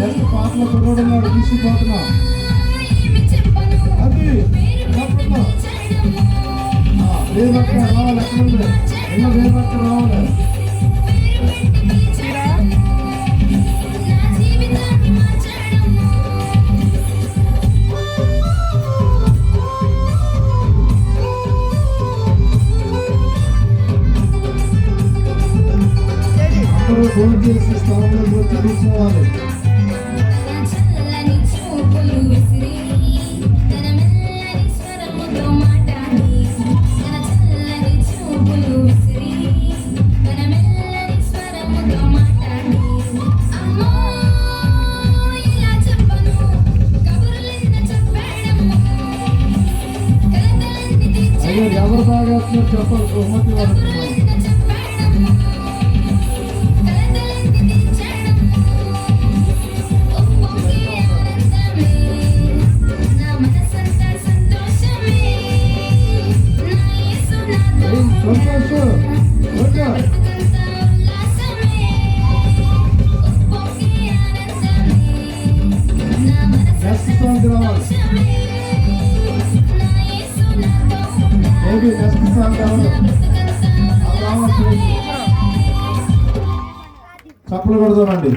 Next పాటలో కుర్రోడున్నాడు తీసుకుపోతున్నా. అది తప్పకుండా రావాలి ఎక్కడ ఉంది ఎన్న వేదక్క రావాలి. అందరూ భోజనం చేసి స్థానంలో వచ్చి కూర్చోవాలి. నా మనసంతా సంతోషమే. నా యేసు నాతో ఏం సంతోషం. ఏది నెక్స్ట్ చప్పలు కొడుతున్నాండి